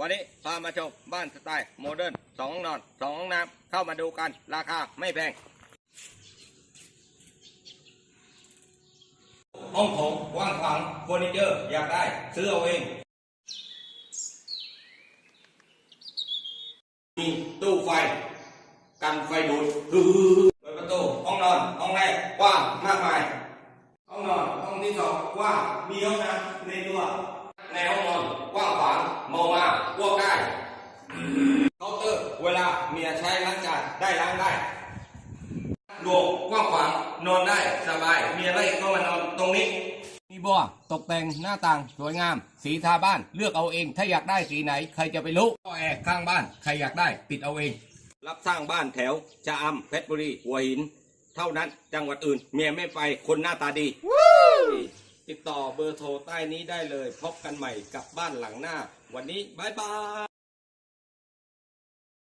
วันนี้พามาชมบ้านสไตล์โมเดิร์นสองห้องนอนสองห้องน้ำเข้ามาดูกันราคาไม่แพงห้องโถงกว้างขวางเฟอร์นิเจอร์อยากได้ซื้อเอาเองมีตู้ไฟ กันไฟดูดฮือเปิดประตูห้องนอนห้องแรกกว้างมากมายห้องนอนห้องที่สองกว้างมีห้องน้ำในตัวในห้องนอน เมียใช้ล้างจานได้ล้างได้โลกกว้างขวางนอนได้สบายเมียไล่ก็มานอนตรงนี้ มีบัวตกแต่งหน้าต่างสวยงาม สีทาบ้านเลือกเอาเอง ถ้าอยากได้สีไหน ใครจะไปรู้ก็แอร์ข้างบ้าน ใครอยากได้ปิดเอาเอง รับสร้างบ้านแถวชะอำเพชรบุรีหัวหิน เท่านั้นจังหวัดอื่น เมียไม่ไปคนหน้าตาดีติดต่อเบอร์โทรใต้นี้ได้เลย พบกันใหม่กับบ้านหลังหน้า วันนี้บายบาย